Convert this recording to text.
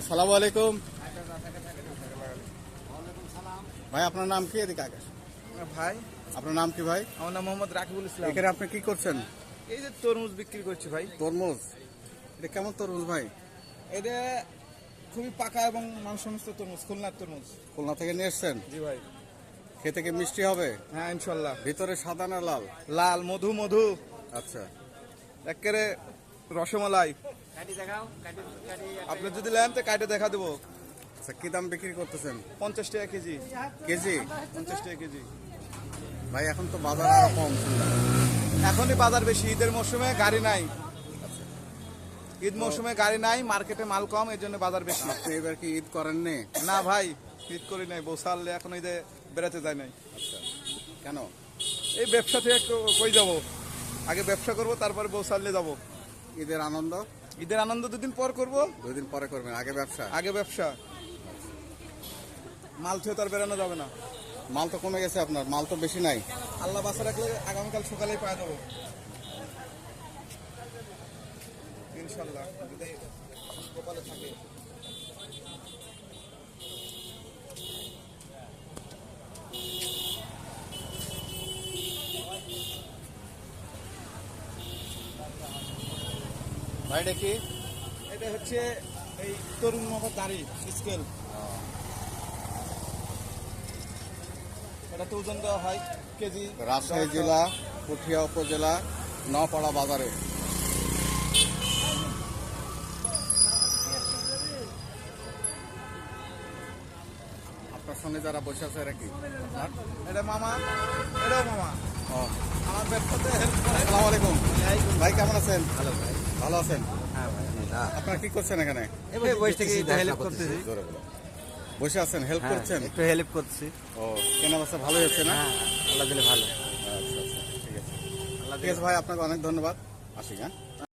আসসালামু আলাইকুম। ভাই আপনার নাম কি এদিকে আগে? ভাই। আপনার নাম কি ভাই? আমার নাম মোহাম্মদ রাকিবুল ইসলাম। এখানে আপনি কি করছেন? এই যে তরমুজ বিক্রি করছি ভাই। তরমুজ? এটা কেমন তরমুজ ভাই? এটা খুবই পাকা এবং মানসমস্ত তরমুজ খুলনার তরমুজ। খুলনা থেকে নিয়ে এসছেন? জি ভাই। খেতে কি মিষ্টি হবে? হ্যাঁ ইনশাল্লাহ ভিতরে সাদা না লাল? লাল মধু মধু। আচ্ছা। একেবারে রসমালাই। আপনি যদি নেন তো কাটে দেখা দেবো। আচ্ছা কি দাম বিক্রি করতেছেন? পঞ্চাশ টাকা কেজি। কেজি? পঞ্চাশ টাকা কেজি। ভাই এখন তো বাজার আরও কম এখনই বাজার বেশি। ঈদের মৌসুমে গাড়ি নাই। ঈদ মৌসুমে গাড়ি নাই মার্কেটে মাল কম এই জন্য বাজার বেশি। আপনি এবার কি ঈদ করেন করেননি না ভাই ঈদ করি নাই। বসালে এখন ঈদে বেড়াতে যায় নাই। আচ্ছা কেন? এই ব্যবসা থেকে কই যাব? আগে ব্যবসা করব তারপরে বৌসালে যাব। ঈদের আনন্দ? ঈদের আনন্দ দুদিন পর করব? দুদিন পরে করবেন আগে ব্যবসা? আগে ব্যবসা। মাল তো আর বেরানো যাবে না। মাল তো কমে গেছে আপনার মাল তো বেশি নাই। আল্লাহ বাসা রাখলে আগামীকাল সকালেই পাওয়া যাব। ইনশাল্লাহ থাকে ভাই এটা কি? এটা হচ্ছে এই তরুণ মাপার দাড়ি স্কেল এটা তো ওজন দেওয়া হয় কেজি রাজশাহী জেলা পুঠিয়া উপজেলা নপাড়া বাজারে। আপনার সঙ্গে যারা বসে আছে এরা কি? এটা মামা এটাও মামা। আমার ব্যবসাতে আসসালামু আলাইকুম। ভাই কেমন আছেন? ভালো ভাই। ভালো আছেন? হ্যাঁ আপনারা কি করছেন এখানে? বসে হেল্প করতেছি। বসে আছেন? হেল্প হ্যাঁ, করছেন? একটু হেল্প করছি। ও কেনা বাসা ভালোই হচ্ছে না? হ্যাঁ আল্লাহ দিলে ভালো। আচ্ছা আচ্ছা ঠিক আছে। আল্লাহ ঠিক আছে ভাই আপনাকে অনেক ধন্যবাদ। আসি হ্যাঁ?